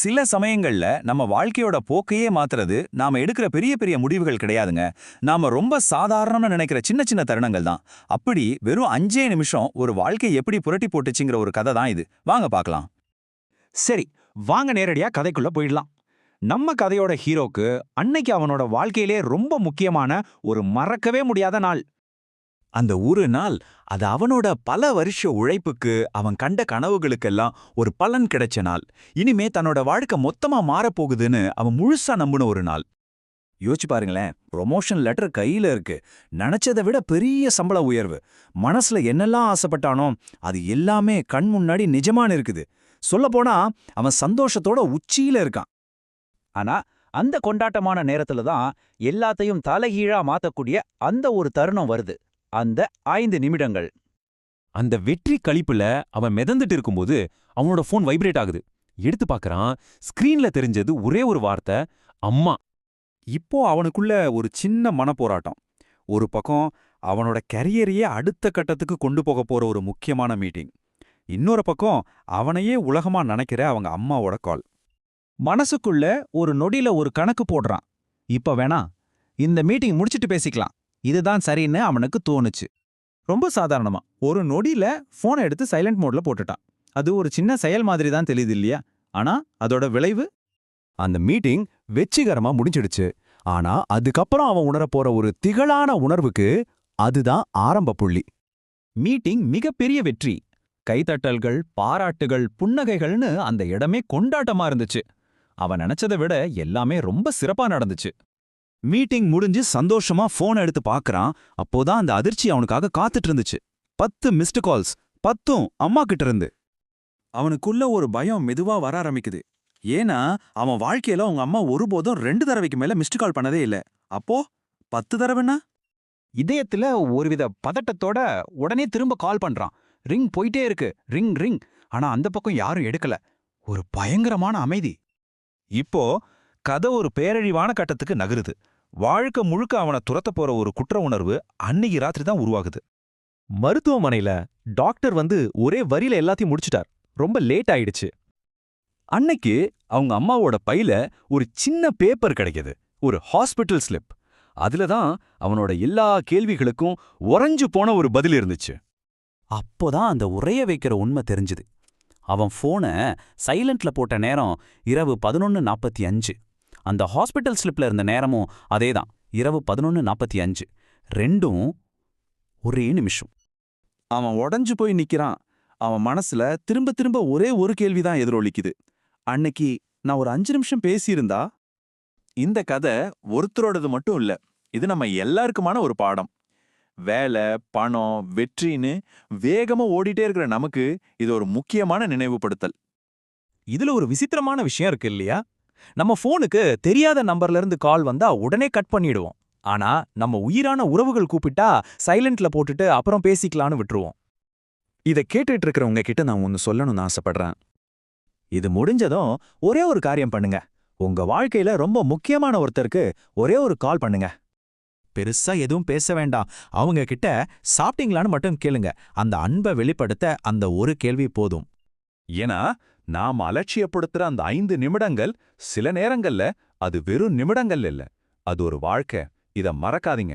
சில சமயங்கள்ல நம்ம வாழ்க்கையோட போக்கையே மாத்துறது நாம எடுக்கிற பெரிய பெரிய முடிவுகள் கிடையாதுங்க. நாம ரொம்ப சாதாரணம்னு நினைக்கிற சின்ன சின்ன தருணங்கள் தான். அப்படி வெறும் அஞ்சே நிமிஷம் ஒரு வாழ்க்கை எப்படி புரட்டி போட்டுச்சுங்கிற ஒரு கதை தான் இது. வாங்க பார்க்கலாம். சரி வாங்க நேரடியா கதைக்குள்ள போயிடலாம். நம்ம கதையோட ஹீரோக்கு அன்னைக்கு அவனோட வாழ்க்கையிலே ரொம்ப முக்கியமான ஒரு மறக்கவே முடியாத நாள். அந்த ஒரு நாள் அது அவனோட பல வருஷ உழைப்புக்கு அவன் கண்ட கனவுகளுக்கெல்லாம் ஒரு பலன் கிடைச்ச நாள். இனிமே தன்னோட வாழ்க்கை மொத்தமா மாறப்போகுதுன்னு அவன் முழுசா நம்பின ஒரு நாள். யோசிச்சு பாருங்களேன் ப்ரொமோஷன் லெட்டர் கையில இருக்கு. நினைச்சதை விட பெரிய சம்பள உயர்வு. மனசுல என்னெல்லாம் ஆசைப்பட்டானோ அது எல்லாமே கண் முன்னாடி நிஜமான இருக்குது. சொல்லப்போனா அவன் சந்தோஷத்தோட உச்சியில இருக்கான். ஆனா அந்த கொண்டாட்டமான நேரத்துல தான் எல்லாத்தையும் தலைகீழா மாத்தக்கூடிய அந்த ஒரு தருணம் வருது. அந்த ஐந்து நிமிடங்கள். அந்த வெற்றி கழிப்புல அவன் மிதந்துட்டு இருக்கும்போது அவனோட ஃபோன் வைப்ரேட் ஆகுது. எடுத்து பார்க்கறான் ஸ்கிரீன்ல தெரிஞ்சது ஒரே ஒரு வார்த்தை அம்மா. இப்போ அவனுக்குள்ள ஒரு சின்ன மனப்போராட்டம். ஒரு பக்கம் அவனோட கரியரையே அடுத்த கட்டத்துக்கு கொண்டு போக போற ஒரு முக்கியமான மீட்டிங் இன்னொரு பக்கம் அவனையே உலகமா நினைக்கிற அவங்க அம்மாவோட கால் மனசுக்குள்ள ஒரு நொடியில ஒரு கணக்கு போடுறான். இப்ப வேணா இந்த மீட்டிங் முடிச்சிட்டு பேசிக்கலாம். இதுதான் சரின்னு அவனுக்கு தோணுச்சு. ரொம்ப சாதாரணமா. ஒரு நொடியில போனை எடுத்து சைலண்ட் மோட்ல போட்டுட்டான். அது ஒரு சின்ன செயல் மாதிரி தான் தெரியுது இல்லையா? ஆனா அதோட விளைவு? அந்த மீட்டிங் வெற்றிகரமா முடிஞ்சிடுச்சு. ஆனா அதுக்கப்புறம் அவன் உணரப் போற ஒரு திகழான உணர்வுக்கு அதுதான் ஆரம்ப புள்ளி. மீட்டிங் மிகப்பெரிய வெற்றி. கைத்தட்டல்கள் பாராட்டுகள் புன்னகைகள்னு அந்த இடமே கொண்டாட்டமா இருந்துச்சு. அவன் நினைச்சதை விட எல்லாமே ரொம்ப சிறப்பா நடந்துச்சு. மீட்டிங் முடிஞ்சு சந்தோஷமா போன் எடுத்து பார்க்கறான் அப்போதான் அந்த அதிர்ச்சி அவனுக்காக காத்துட்டு இருந்துச்சு பத்து மிஸ்டு கால்ஸ் பத்தும் அம்மா கிட்ட இருந்து அவனுக்குள்ள ஒரு பயம் மெதுவா வர ஆரம்பிக்குது. ஏன்னா அவன் வாழ்க்கையில அவங்க அம்மா ஒருபோதும் ரெண்டு தடவைக்கு மேல மிஸ்டு கால் பண்ணதே இல்ல. அப்போ பத்து தடவைன்னா இதயத்துல ஒருவித பதட்டத்தோட உடனே திரும்ப கால் பண்றான். ரிங் போயிட்டே இருக்கு. ரிங் ரிங் ஆனா அந்த பக்கம் யாரும் எடுக்கல. ஒரு பயங்கரமான அமைதி. இப்போ கதை ஒரு பேரழிவான கட்டத்துக்கு நகருது. வாழ்க்கை முழுக்க அவனை துரத்த போற ஒரு குற்ற உணர்வு அன்னைக்கு ராத்திரி தான் உருவாகுது. மருத்துவமனையில டாக்டர் வந்து ஒரே வரியில எல்லாத்தையும் முடிச்சிட்டார். ரொம்ப லேட் ஆயிடுச்சு. அன்னைக்கு அவங்க அம்மாவோட பையில ஒரு சின்ன பேப்பர் கிடைக்குது. ஒரு ஹாஸ்பிட்டல் ஸ்லிப். அதுல தான் அவனோட எல்லா கேள்விகளுக்கும் உறைஞ்சு போன ஒரு பதில் இருந்துச்சு. அப்போதான் அந்த உரைய வைக்கிற உண்மை தெரிஞ்சுது. அவன் ஃபோனை சைலண்ட்ல போட்ட நேரம் இரவு பதினொன்னு நாற்பத்தி அஞ்சு. அந்த ஹாஸ்பிட்டல் ஸ்லிப்ல இருந்த நேரமும் அதேதான். இரவு பதினொன்னு நாற்பத்தி அஞ்சு. ரெண்டும் ஒரே நிமிஷம். அவன் உடஞ்சு போய் நிக்கிறான். அவன் மனசுல திரும்ப திரும்ப ஒரே ஒரு கேள்விதான் எதிரொலிக்குது. அன்னைக்கு நான் ஒரு அஞ்சு நிமிஷம் பேசியிருந்தா இந்த கதை ஒருத்தரோடது மட்டும் இல்ல இது நம்ம எல்லாருக்குமான ஒரு பாடம். வேலை பணம் வெற்றின்னு வேகமா ஓடிட்டே இருக்கிற நமக்கு இது ஒரு முக்கியமான நினைவுபடுத்தல். இதுல ஒரு விசித்திரமான விஷயம் இருக்கு இல்லையா? நம்ம ஃபோனுக்கு தெரியாத நம்பர்ல இருந்து கால் வந்தா உடனே கட் பண்ணிடுவோம். ஆனா நம்ம உயிரான உறவுகள் கூப்பிட்டா சைலண்ட்ல போட்டுட்டு அப்புறம் பேசிக்கலான்னு விட்டுருவோம். இதை கேட்டுட்டு இருக்கிறவங்க கிட்ட நான் ஒன்னு சொல்லணும்னு ஆசைப்படுறேன். இது முடிஞ்சதும் ஒரே ஒரு காரியம் பண்ணுங்க. உங்க வாழ்க்கையில ரொம்ப முக்கியமான ஒருத்தருக்கு ஒரே ஒரு கால் பண்ணுங்க. பெருசா எதுவும் பேச வேண்டாம். அவங்க கிட்ட சாப்பிட்டீங்களான்னு மட்டும் கேளுங்க. அந்த அன்பை வெளிப்படுத்த அந்த ஒரு கேள்வி போதும். ஏன்னா நாம் அலட்சியப்படுத்துற அந்த ஐந்து நிமிடங்கள் சில நேரங்கள்ல அது வெறும் நிமிடங்கள் இல்ல. அது ஒரு வாழ்க்கை. இத மறக்காதீங்க.